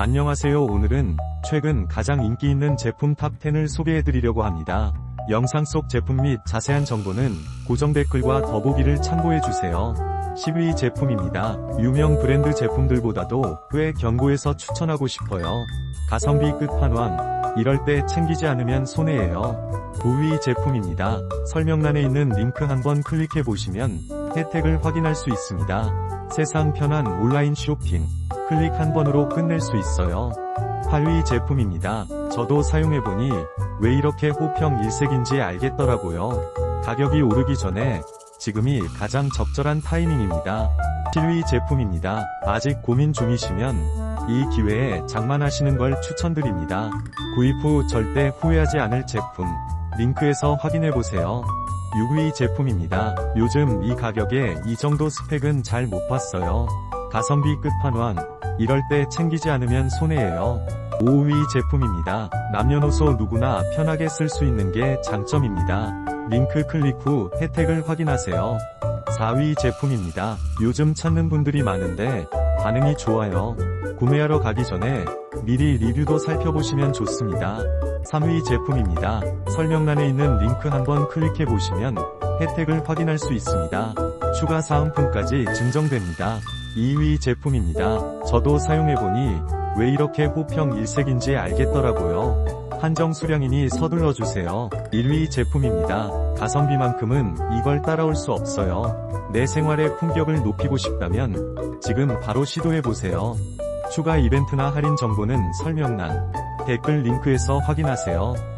안녕하세요. 오늘은 최근 가장 인기 있는 제품 탑10을 소개해드리려고 합니다. 영상 속 제품 및 자세한 정보는 고정 댓글과 더보기를 참고해주세요. 10위 제품입니다. 유명 브랜드 제품들보다도 꽤 견고해서 추천하고 싶어요. 가성비 끝판왕. 이럴 때 챙기지 않으면 손해예요. 9위 제품입니다. 설명란에 있는 링크 한번 클릭해보시면 혜택을 확인할 수 있습니다. 세상 편한 온라인 쇼핑. 클릭 한 번으로 끝낼 수 있어요. 8위 제품입니다. 저도 사용해보니 왜 이렇게 호평 일색인지 알겠더라고요. 가격이 오르기 전에 지금이 가장 적절한 타이밍입니다. 7위 제품입니다. 아직 고민 중이시면 이 기회에 장만하시는 걸 추천드립니다. 구입 후 절대 후회하지 않을 제품. 링크에서 확인해보세요. 6위 제품입니다. 요즘 이 가격에 이 정도 스펙은 잘 못 봤어요. 가성비 끝판왕. 이럴 때 챙기지 않으면 손해예요. 5위 제품입니다. 남녀노소 누구나 편하게 쓸 수 있는 게 장점입니다. 링크 클릭 후 혜택을 확인하세요. 4위 제품입니다. 요즘 찾는 분들이 많은데 반응이 좋아요. 구매하러 가기 전에 미리 리뷰도 살펴보시면 좋습니다. 3위 제품입니다. 설명란에 있는 링크 한번 클릭해 보시면 혜택을 확인할 수 있습니다. 추가 사은품까지 증정됩니다. 2위 제품입니다. 저도 사용해보니 왜 이렇게 호평 일색인지 알겠더라고요. 한정 수량이니 서둘러 주세요. 1위 제품입니다. 가성비만큼은 이걸 따라올 수 없어요. 내 생활의 품격을 높이고 싶다면 지금 바로 시도해보세요. 추가 이벤트나 할인 정보는 설명란, 댓글 링크에서 확인하세요.